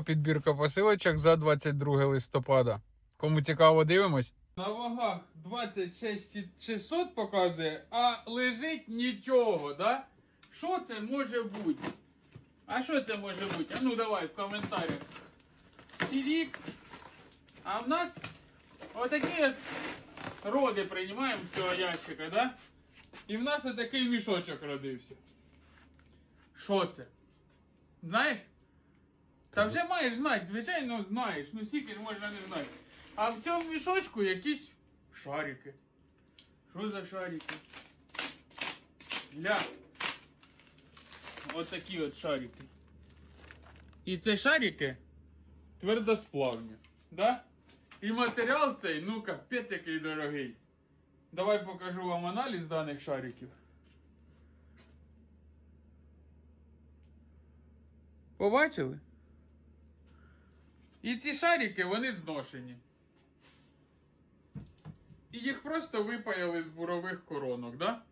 Підбірка посилочок за 22 листопада. Кому цікаво, дивимось. На вагах 26600 показує, а лежить нічого, да? Що це може бути? А що це може бути? А ну давай в коментарях. Сірік. А в нас отакі от роди приймаємо цього ящика, да? І в нас отакий мішочок родився. Що це? Знаєш? Та вже маєш знати, звичайно, знаєш. Ну скільки можна не знати. А в цьому мішочку якісь шарики. Що за шарики? Ля. От такі от шарики. І це шарики твердосплавні. Да? І матеріал цей, ну капець який дорогий. Давай покажу вам аналіз даних шариків. Побачили? І ці шарики, вони зношені. І їх просто випаяли з бурових коронок, да?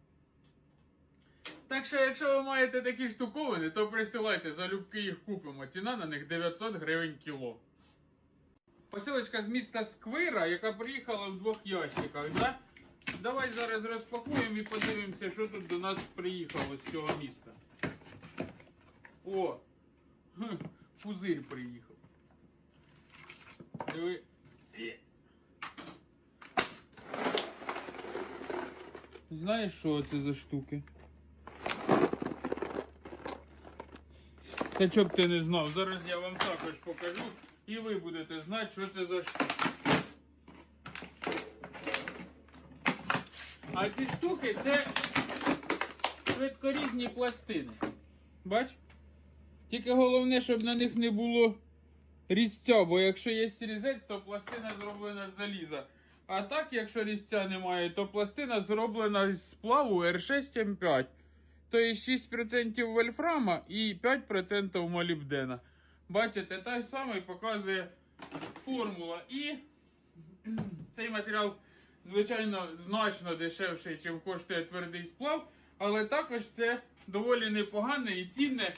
Так що, якщо ви маєте такі штуковини, то присилайте, залюбки їх купимо. Ціна на них 900 гривень кіло. Посилочка з міста Сквира, яка приїхала в двох ящиках, да? Давай зараз розпакуємо і подивимося, що тут до нас приїхало з цього міста. О! Пузир приїхав. Диви. Знаєш, що це за штуки? Та чоб ти не знав, зараз я вам також покажу і ви будете знати, що це за штуки. А ці штуки це швидкорізні пластини. Бач? Тільки головне, щоб на них не було різця, бо якщо є різець, то пластина зроблена з заліза. А так, якщо різця немає, то пластина зроблена з сплаву R6M5. То є 6% вольфрама і 5% молібдена. Бачите, та ж саме показує формула. І цей матеріал, звичайно, значно дешевший, ніж коштує твердий сплав. Але також це доволі непогане і цінне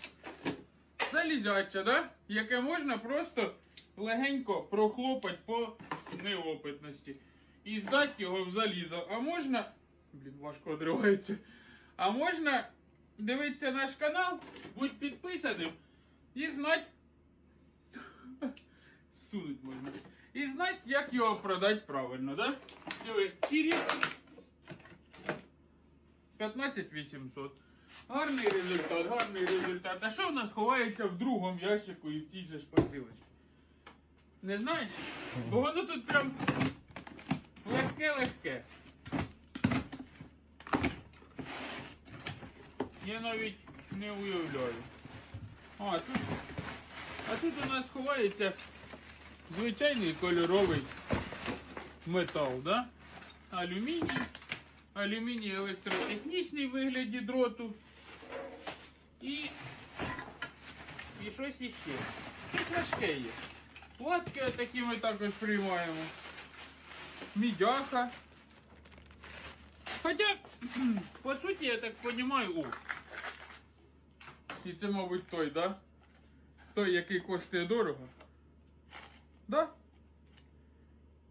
залізяче, да? яке можна просто легенько прохлопати по неопитності. І здати його в залізо. А можна. Блін, важко одривається. А можна дивитися наш канал, будь підписаним і знати. Сунуть можна. І знати, як його продати правильно, да? Диви, чирі. 15 800. Гарний результат, гарний результат. А що в нас ховається в другому ящику і в цій же ж посилочці? Не знаєш? Бо воно тут прям легке-легке. Я навіть не уявляю. А, тут, а тут у нас ховається звичайний кольоровий метал, да? Алюміній. Алюміній електротехнічний в вигляді дроту. І. І щось іще. Щось важке є. Платки такі ми також приймаємо. Мідяха. Хоча, по суті, я так розумію, о. І це, мабуть, той, да? Той, який коштує дорого. Да?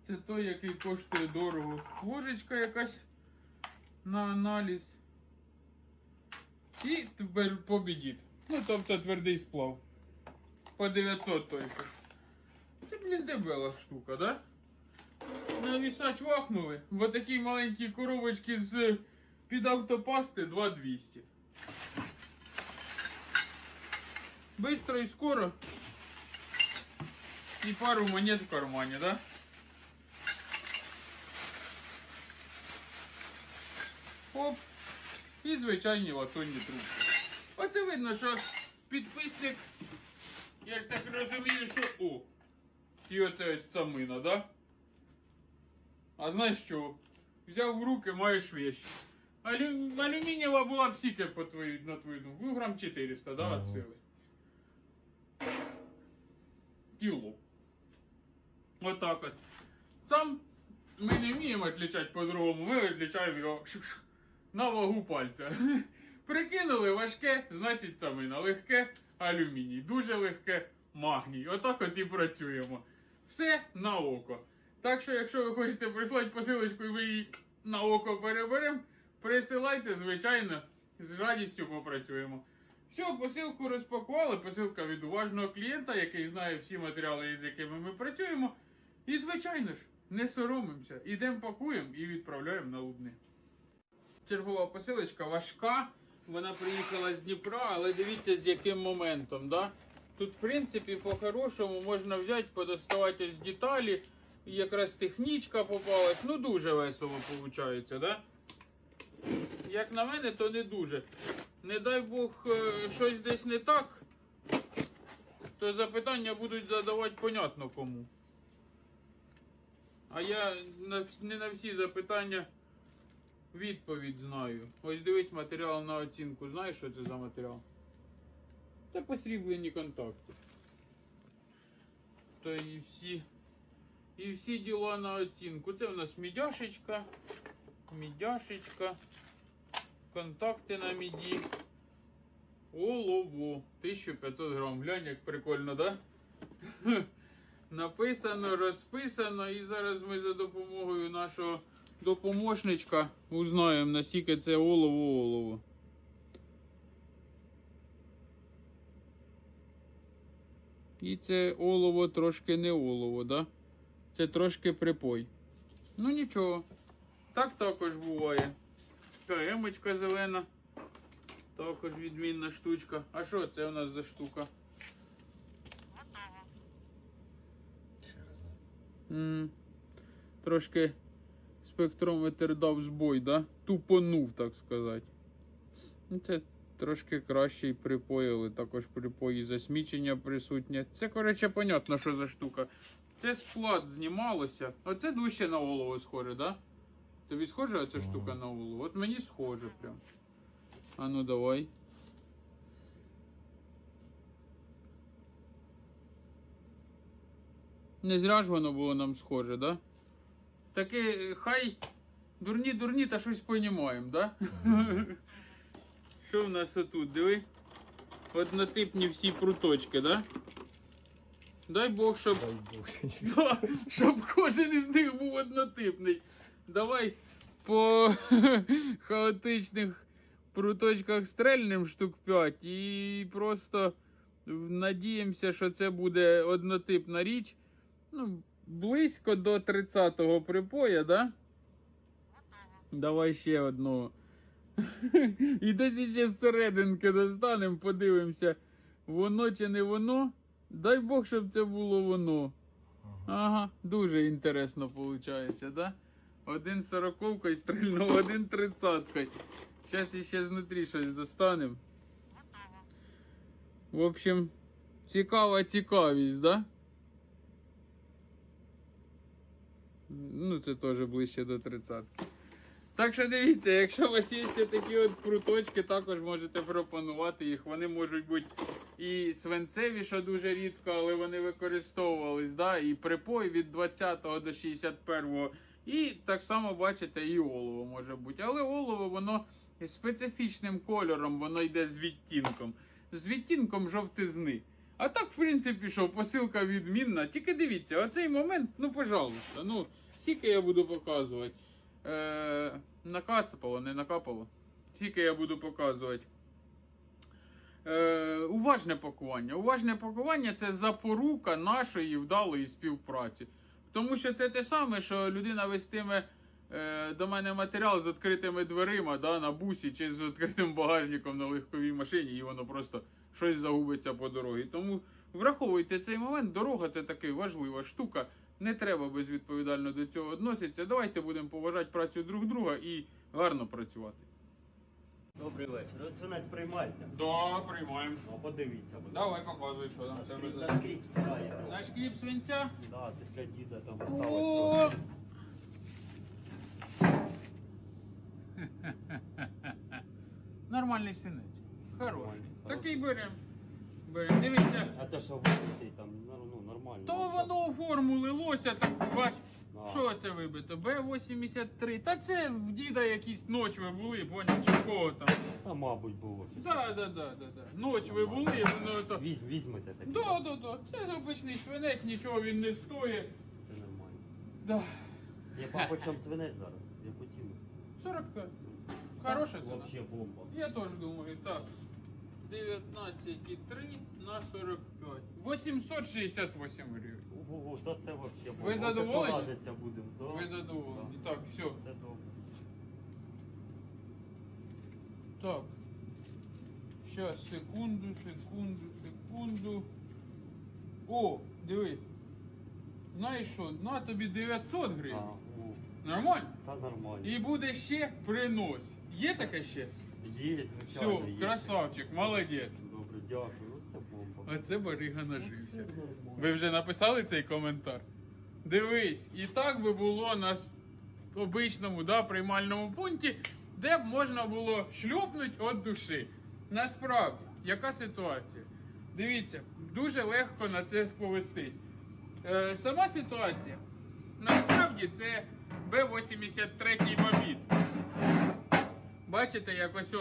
Це той, який коштує дорого. Ложечка якась на аналіз. І тепер побідіт. Ну, тобто твердий сплав. По 900 той що. Це, блін, дебела штука, да? На вісач вахнули. В отакій маленькій коробочці з під автопасти 2200. Бистро і скоро. І пару монет в кармані, да? Оп. І звичайні латунні трубки. Оце видно, що підписник. Я ж так розумію, що. О! І оце ось цамина, да? А знаєш що? Взяв в руки, маєш вещь. Алю... Алюмінієва була б сіка по твою, на твою думку. Ну, грам 400, да, от сили. Кіло. Отак от. Сам ми не вміємо відлічати по-другому, ми відлічаємо його на вагу пальця. Прикинули важке, значить самина. Легке алюміній. Дуже легке магній. Отак от і працюємо. Все на око. Так що, якщо ви хочете прислати посилочку і ви її на око переберемо, присилайте, звичайно, з радістю попрацюємо. Все, посилку розпакували. Посилка від уважного клієнта, який знає всі матеріали, з якими ми працюємо. І, звичайно ж, не соромимося. Ідемо пакуємо і відправляємо на Лубни. Чергова посилочка важка. Вона приїхала з Дніпра, але дивіться з яким моментом. Да? Тут, в принципі, по-хорошому можна взяти, подоставати ось деталі. І якраз технічка попалась. Ну, дуже весело виходить, да? Як на мене, то не дуже. Не дай Бог е, щось десь не так, то запитання будуть задавати понятно кому. А я не на всі запитання відповідь знаю. Ось дивись матеріал на оцінку. Знаєш, що це за матеріал? Та посріблені контакти. Та і всі. І всі діла на оцінку. Це в нас мідяшечка. Мідяшечка. Контакти на міді. Олово. 1500 грам. Глянь, як прикольно, да? Написано, розписано, і зараз ми за допомогою нашого допоможничка узнаємо, наскільки це олово-олово. І це олово трошки не олово, да? Це трошки припой. Ну нічого. Так також буває. Така зелена. Також відмінна штучка. А що це у нас за штука? М, Трошки спектрометр дав збой, да? Тупонув, так сказати. Ну, Це трошки кращий припой, але також припої засмічення присутнє. Це, коротше, понятно, що за штука. Це сплат знімалося. Оце дужче на голову схоже, да? Тобі схоже оця штука на голову? От мені схоже прям. А ну давай. Не зря ж воно було нам схоже, да? Таке, е, хай дурні, дурні, та щось понімаємо, да? Що в нас отут? Диви. Однотипні всі пруточки, да? Дай Бог, щоб, Дай Бог. Да, щоб кожен із них був однотипний. Давай по хаотичних пруточках стрельнем штук 5 і просто надіємося, що це буде однотипна річ. Ну, близько до 30-го припоя, да? Давай ще одного. І десь ще з серединки достанемо, подивимося, воно чи не воно. Дай Бог, щоб це було воно. Ага, дуже інтересно виходить, да? Один сороковкою стрільнув, один тридцяткою. Зараз іще знутрі щось достанемо. В общем, цікава цікавість, да? Ну, це теж ближче до тридцятки. Так що дивіться, якщо у вас є такі от круточки, також можете пропонувати їх. Вони можуть бути і свинцеві, що дуже рідко, але вони використовувались. Да? І припой від 20 до 61. І так само бачите, і олово може бути. Але олово воно специфічним кольором, воно йде з відтінком. З відтінком жовтизни. А так, в принципі, що посилка відмінна. Тільки дивіться, оцей момент, ну, пожалуйста, ну, скільки я буду показувати. Е, накапало, не накапало. Скільки я буду показувати. Е, уважне пакування. Уважне пакування це запорука нашої вдалої співпраці. Тому що це те саме, що людина вестиме е, до мене матеріал з відкритими дверима да, на бусі чи з відкритим багажником на легковій машині, і воно просто щось загубиться по дорозі. Тому враховуйте цей момент. Дорога це така важлива штука. Не треба безвідповідально до цього відноситися. Давайте будемо поважати працю друг друга і гарно працювати. Добрий вечір. Ви свинець приймаєте? Да, приймаємо. Ну, подивіться, будь ласка. Давай показуй, що там в тебе Наш за- кліп- Наш кліп сідає. Наш кліп свинця. Да, після діда там О! Нормальний свинець. Хороший. Такий беремо. Беремо. Дивіться. А те, що вибитий там, ну, ну, нормально. То Ну, воно у форму лилося, так бач. А. Що це вибито? Б-83. Та це в діда якісь ночви були, поняв, чи в кого там. Та, мабуть, було щось. Да, да, да, да, да. Ночви були, воно то. Візь, візьмете таке. Да, да, да. Це обичний свинець, нічого він не стоїть. Це нормально. Да. Я по чому свинець зараз? Я хотів. 45. Хороша ціна. Вообще бомба. Я теж думаю, так. 19,3 на 45. 868 гривень. Ого, та це вообще. Ви задоволені? Оце будемо. Да. Ви задоволені. Так, все. Все добре. Так. Сейчас, секунду, секунду, секунду. О, диви. Знаєш що, на тобі 900 А, гривень. у, Нормально? та нормально. І буде ще принос. Є таке ще? Є, звичайно, Все, є. красавчик, молодець. Добре, дякую. Оце бомба. Оце Барига нажився. Ви вже написали цей коментар? Дивись, і так би було на с- обичному да, приймальному пункті, де б можна було шльопнути від душі. Насправді, яка ситуація? Дивіться, дуже легко на це повестись. Е, сама ситуація. Насправді це Б-83 бобіт. Бачите, як ось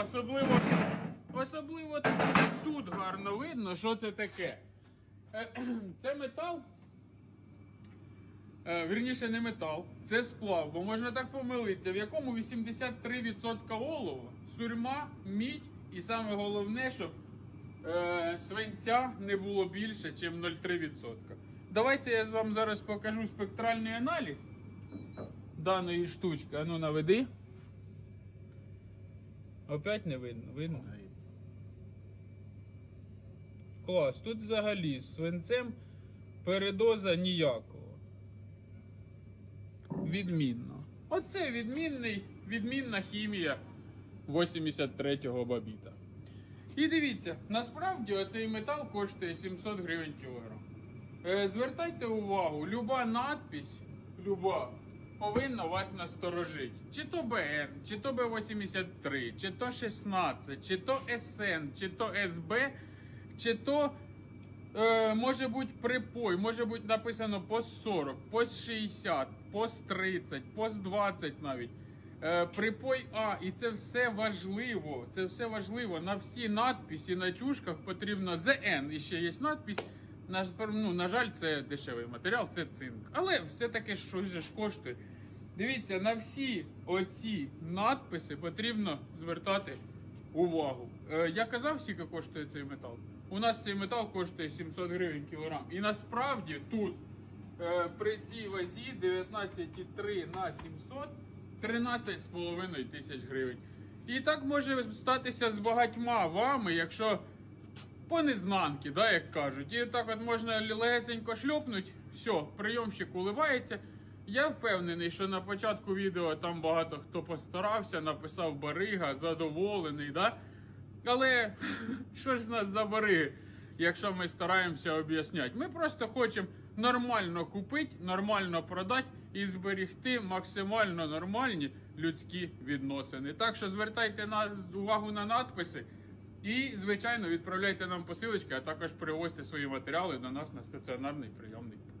особливо, особливо тут гарно видно, що це таке. Е, Це метал. Е, Вірніше, не метал, це сплав, бо можна так помилитися, в якому 83% олова, сурма, мідь, і саме головне, щоб е, свинця не було більше, ніж 0,3%. Давайте я вам зараз покажу спектральний аналіз даної штучки. Ану наведи. Опять не видно. Видно? Клас, тут взагалі з свинцем передоза ніякого. Відмінно. Оце відмінний, відмінна хімія 83-го бабіта. І дивіться, насправді оцей метал коштує 700 гривень кілограм. Е, звертайте увагу, люба надпись, люба, повинна вас насторожити. Чи то БН, чи то Б83, чи то 16, чи то СН, чи то СБ, чи то е, може бути припой, може бути написано пост 40, пост 60, пост 30, пост 20 навіть. Е, припой А, і це все важливо. Це все важливо. На всі надписи на чушках потрібно ЗН. І ще є надпись. На, ну, на жаль, це дешевий матеріал, це цинк. Але все-таки щось же ж коштує. Дивіться, на всі оці надписи потрібно звертати увагу. Е, я казав, скільки коштує цей метал. У нас цей метал коштує 700 гривень кілограм. І насправді тут е, при цій вазі 19,3 на 700 13,5 тисяч гривень. І так може статися з багатьма вами, якщо по незнанки, да, як кажуть. І так от можна легесенько шльопнуть, все, прийомщик уливається. Я впевнений, що на початку відео там багато хто постарався, написав барига, задоволений, да? Але що ж з нас за бариги, якщо ми стараємося об'ясняти? Ми просто хочемо нормально купити, нормально продати і зберегти максимально нормальні людські відносини. Так що звертайте на увагу на надписи. І, звичайно, відправляйте нам посилочки, а також привозьте свої матеріали до нас на стаціонарний прийомний пункт.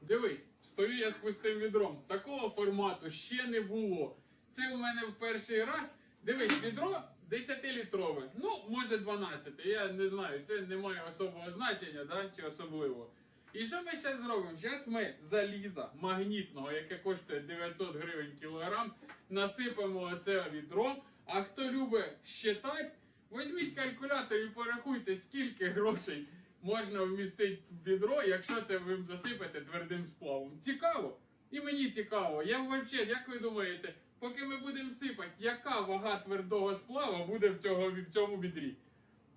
Дивись, стою я з пустим відром. Такого формату ще не було. Це у мене в перший раз. Дивись, відро 10-літрове. Ну, може 12. Я не знаю, це не має особого значення, да, чи особливо. І що ми зараз зробимо? Зараз ми заліза магнітного, яке коштує 900 гривень кілограм, насипемо оце відро. А хто любить щитати, візьміть калькулятор і порахуйте, скільки грошей можна вмістити в відро, якщо це ви засипете твердим сплавом. Цікаво? І мені цікаво. Я взагалі, як ви думаєте, поки ми будемо сипати, яка вага твердого сплава буде в, цього, в цьому відрі?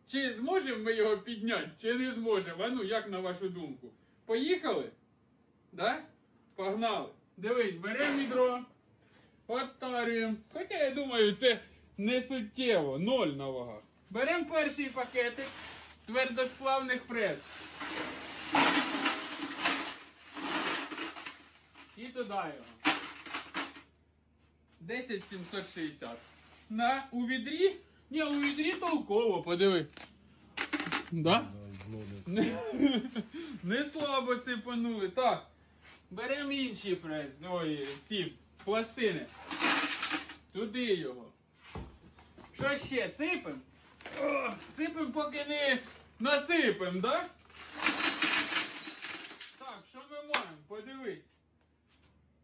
Чи зможемо ми його підняти, чи не зможемо? А ну, як на вашу думку? Поїхали? Да? Погнали. Дивись, беремо відро, отарюємо. Хоча я думаю, це не суттєво, ноль на вагах. Беремо перший пакетик твердосплавних фрез. І його. 10760. На, у відрі? Ні, у відрі толково, подиви. Да? Не, не слабо сипанули. Так. Беремо інші фрез, ой, ці пластини. Туди його. Що ще? Сипем? О, сипем, поки не насипем, да? Так, що ми маємо? Подивись.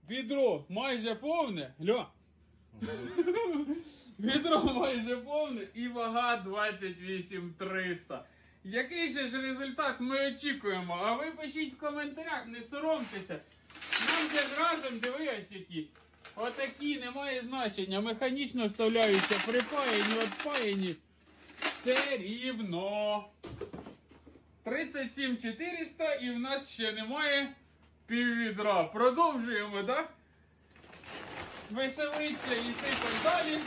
Відро майже повне. Льо. Відро майже повне і вага 28300. Який же ж результат ми очікуємо? А ви пишіть в коментарях, не соромтеся. Нам же разом дивись які. Отакі немає значення. Механічно вставляються, припаяні, отпаяні. Все рівно. 37 400 і в нас ще немає піввідра. Продовжуємо, так? Веселиться і сипать далі.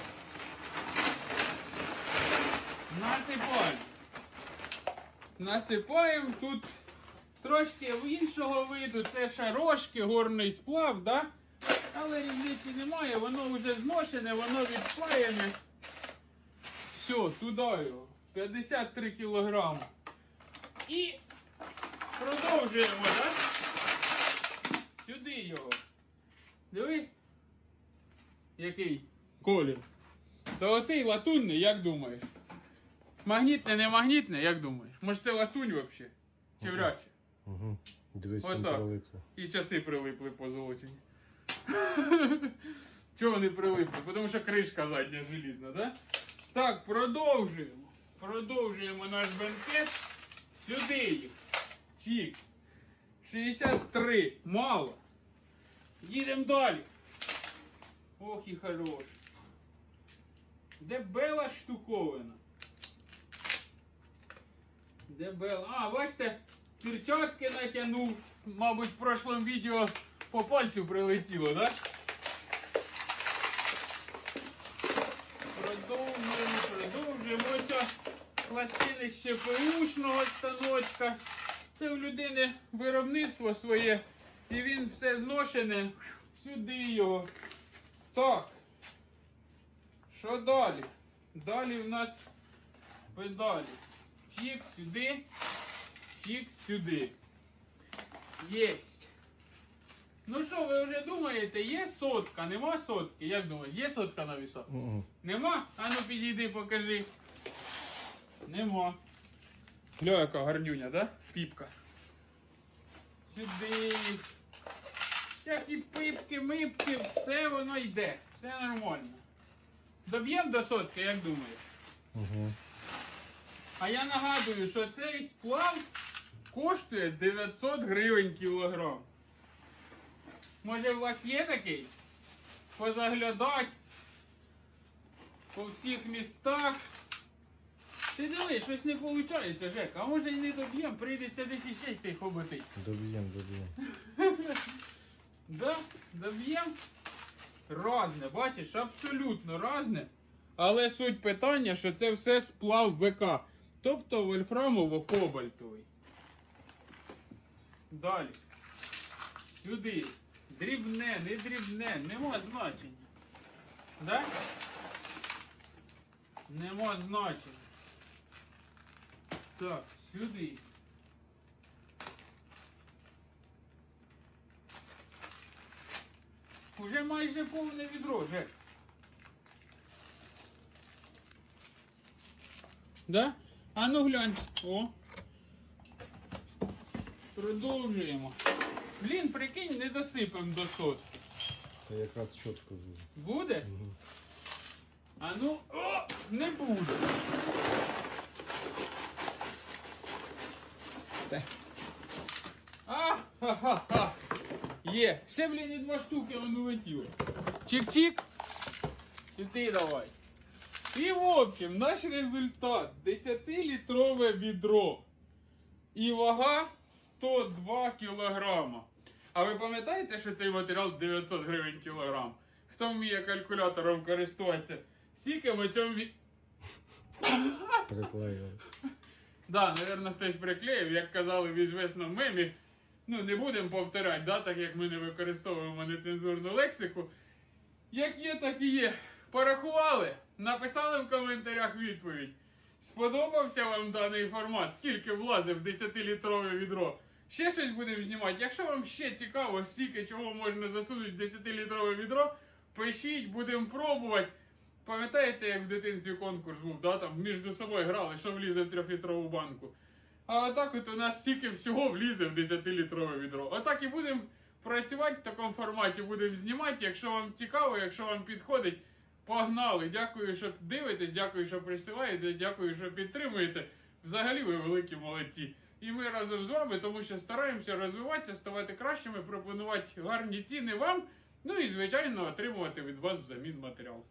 Насипаємо. Насипаємо тут трошки в іншого виду. Це шарошки, горний сплав, да? Але різниці немає, воно вже зношене, воно відпаяне. Все, туди його. 53 кілограми. І продовжуємо, так? Сюди його. Диви. Який колір. Золотий латунний, як думаєш? Магнітне, не магнітне, як думаєш? Може це латунь взагалі? Чи вряд чи? Угу. Дивись, Отак. там прилипло. І часи прилипли по золоті. Чого вони прилипли? Тому що кришка задня желізна, да? Так, продовжуємо. Продовжуємо наш бенкет. Сюди їх. Чік. 63. Мало. Їдемо далі. Ох і хорош. Дебела штуковина. Дебела. А, бачите, перчатки натягнув. Мабуть, в прошлому відео по пальцю прилетіло, так? Да? Продовжуємо, продовжуємо. Ось пластини ще ПУшного станочка. Це у людини виробництво своє. І він все зношене. Сюди його. Так. Що далі? Далі в нас педалі. Чік сюди. Чік сюди. Єсть. Ну що, ви вже думаєте, є сотка, нема сотки? Як думаєш, є сотка на? Мгм. Нема? А ну підійди, покажи. Нема. Гля, яка гарнюня, да? Піпка. Сюди. Всякі пипки, мипки, все воно йде. Все нормально. Доб'ємо до сотки, як думаєш? Угу. А я нагадую, що цей сплав коштує 900 гривень кілограм. Може у вас є такий? Позаглядать по всіх містах. Ти диви, щось не виходить, Жека. А може і не доб'ємо, прийдеться десь іще йти хоботи. Доб'єм, доб'єм. Да, доб'ємо. Разне, бачиш, абсолютно разне. Але суть питання, що це все сплав ВК. Тобто вольфрамово-кобальтовий. Далі. Сюди. Дрібне, не дрібне, нема значення. Да? Нема значення. Так, сюди. Уже майже повне відро, Жек. Да? А ну глянь. О. Продовжуємо. Блін, прикинь, не досипемо до сотки. Та якраз чітко буде. Буде? А ну, о, не буде. А, ха-ха-ха. Є. Ще, блін, і два штуки воно улетіло. Чик-чик. Сюди давай. І в общем, наш результат 10-літрове відро. І вага 102 кілограма. А ви пам'ятаєте, що цей матеріал 900 гривень кілограм? Хто вміє калькулятором користуватися? Скільки в цьому. Приклеїли. Да, напевно, хтось приклеїв, як казали в ізвісному мемі. Ну, не будемо повторяти, да, так як ми не використовуємо нецензурну лексику. Як є, так і є. Порахували, написали в коментарях відповідь. Сподобався вам даний формат? Скільки влазив 10-літрове відро? ще щось будемо знімати. Якщо вам ще цікаво, скільки чого можна засунути в 10-літрове відро, пишіть, будемо пробувати. Пам'ятаєте, як в дитинстві конкурс був, да? там між собою грали, що влізе в 3-літрову банку. А отак от у нас стільки всього влізе в 10-літрове відро. Отак і будемо працювати в такому форматі, будемо знімати. Якщо вам цікаво, якщо вам підходить, погнали. Дякую, що дивитесь, дякую, що присилаєте, дякую, що підтримуєте. Взагалі ви великі молодці. І ми разом з вами, тому що стараємося розвиватися, ставати кращими, пропонувати гарні ціни вам. Ну і звичайно отримувати від вас взамін матеріал.